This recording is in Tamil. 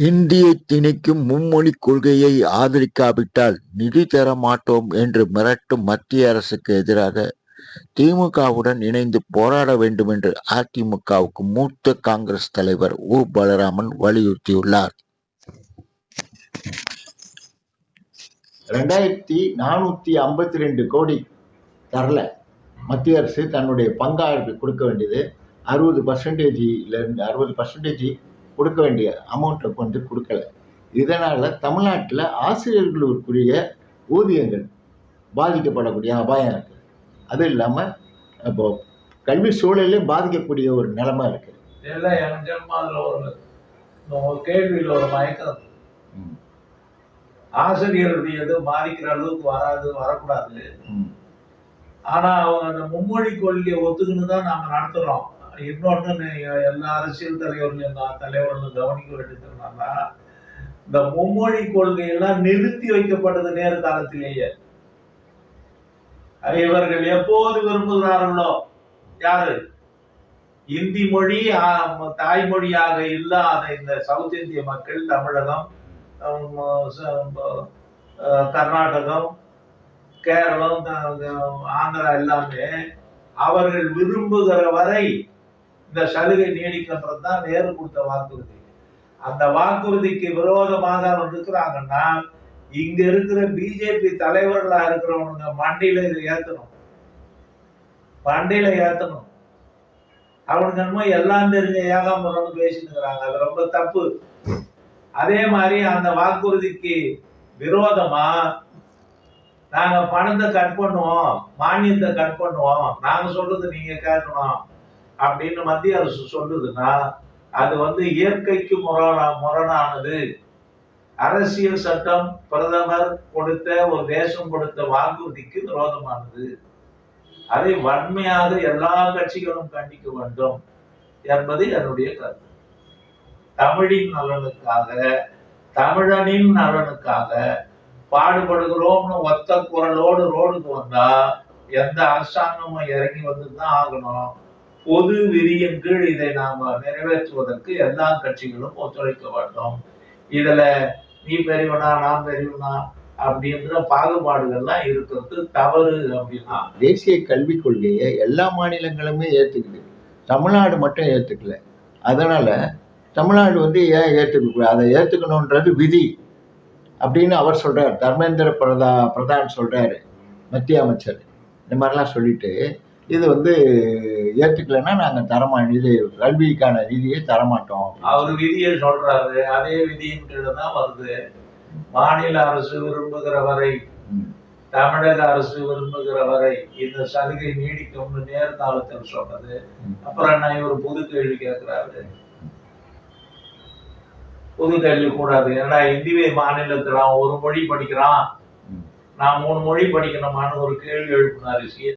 இந்தியை திணிக்கும் மும்மொழி கொள்கையை ஆதரிக்காவிட்டால் நிதி தர மாட்டோம் என்று மிரட்டும் மத்திய அரசுக்கு எதிராக திமுகவுடன் இணைந்து போராட வேண்டும் என்று அதிமுகவுக்கு மூத்த காங்கிரஸ் தலைவர் உ. பலராமன் வலியுறுத்தியுள்ளார். ரெண்டாயிரத்தி நானூற்றி ஐம்பத்தி ரெண்டு கோடி தரல. மத்திய அரசு தன்னுடைய பங்காளருக்கு கொடுக்க வேண்டியது அறுபது பர்சன்டேஜிலேருந்து அறுபது பர்சன்டேஜ் கொடுக்க வேண்டிய அமௌண்ட்டை வந்து கொடுக்கல. இதனால் தமிழ்நாட்டில் ஆசிரியர்களுக்குரிய ஊதியங்கள் பாதிக்கப்படக்கூடிய அபாயம் இருக்குது அது இல்லாமல் இப்போ கல்வி சூழலே பாதிக்கக்கூடிய ஒரு நிலைமை இருக்குது இல்லை எனக்கும் அதில் ஒரு கேள்வியில் ஒரு மயக்கம். ஆசிரியர்களுடையது பாதிக்கிற அளவுக்கு வராது வரக்கூடாது. ஆனா அவங்க அந்த மும்மொழி கொள்கையை ஒத்துக்கின்னு தான் நாங்க நடத்துறோம். இன்னொன்று எல்லா அரசியல் தலைவர்களும் நான் தலைவர்களும் கவனிக்க வேண்டியது என்னன்னா இந்த மும்மொழி கொள்கையெல்லாம் நிறுத்தி வைக்கப்பட்டது நேர காலத்திலேயே. இவர்கள் எப்போது விரும்புகிறார்களோ யாரு? இந்தி மொழி தாய்மொழியாக இல்லாத இந்த சவுத் இந்திய மக்கள் தமிழகம் ஹம், அஹ், கர்நாடகம் கேரளம் ஆந்திரா எல்லாமே அவர்கள் விரும்புகிற வரை இந்த சலுகை நீடிக்கின்றது தான் நேரு கொடுத்த வாக்குறுதி. அந்த வாக்குறுதிக்கு விரோதமாக அவங்க இருக்கிறாங்கன்னா இங்க இருக்கிற பிஜேபி தலைவர்களா இருக்கிறவனுங்க மண்டியில இதை ஏத்தணும். மண்டியில ஏத்தணும். அவனுக்கு என்னமோ எல்லாம் தெரிஞ்ச ஏகாம்பரம்னு பேசிட்டு அது ரொம்ப தப்பு. அதே மாதிரி அந்த வாக்குறுதிக்கு விரோதமா நாங்க பணத்தை கட் பண்ணுவோம் மானியத்தை கட் பண்ணுவோம். நாங்க சொல்றது நீங்க கேட்கணும். அப்படின்னு மத்திய அரசு சொல்லுதுன்னா அது வந்து இயற்கைக்கு முரணா முரணானது. அரசியல் சட்டம் பிரதமர் கொடுத்த ஒரு தேசம் கொடுத்த வாக்குறுதிக்கு விரோதமானது. அதை வன்மையாக எல்லா கட்சிகளும் கண்டிக்க வேண்டும் என்பது என்னுடைய கருத்து. தமிழின் நலனுக்காக தமிழனின் நலனுக்காக பாடுபடுகிறோம்னு ஒத்த குரலோடு ரோடுக்கு வந்தா எந்த அரசாங்கமும் இறங்கி வந்து தான் ஆகணும். பொது விதியின் கீழ் இதை நாம நிறைவேற்றுவதற்கு எல்லா கட்சிகளும் ஒத்துழைக்க வேண்டும். இதுல நீ பெரியவனா நான் பெரியவனா அப்படின்ற பாகுபாடுகள்லாம் இருக்கிறது தவறு அப்படின்னா. தேசிய கல்விக் கொள்கையை எல்லா மாநிலங்களுமே ஏற்றுக்குது தமிழ்நாடு மட்டும் ஏற்றுக்கல அதனால் தமிழ்நாடு வந்து ஏன் ஏற்றுக்க அதை ஏற்றுக்கணுன்றது விதி அப்படின்னு அவர் சொல்கிறார் தர்மேந்திர பிரதா பிரதான் சொல்கிறாரு மத்திய அமைச்சர். இந்த மாதிரிலாம் சொல்லிட்டு இது வந்து ஏற்றுக்கலைன்னா நாங்கள் தரமா இது கல்விக்கான நிதியை தரமாட்டோம் அவர் விதியை சொல்றாரு. அதே விதியின் தான் வருது. மாநில அரசு விரும்புகிற வரை தமிழக அரசு விரும்புகிற வரை இந்த சலுகை நீடிக்கும்னு நேர்காலத்தில் சொன்னது. அப்புறம் என்ன இவர் புது கேள்வி கேட்கிறாரு. புது கேள்வி கூடாது. ஏன்னா இந்திய மாநிலத்தில் ஒரு மொழி படிக்கிறான். நான் மூணு மொழி படிக்கணுமான்னு ஒரு கேள்வி எழுப்பினார் சி.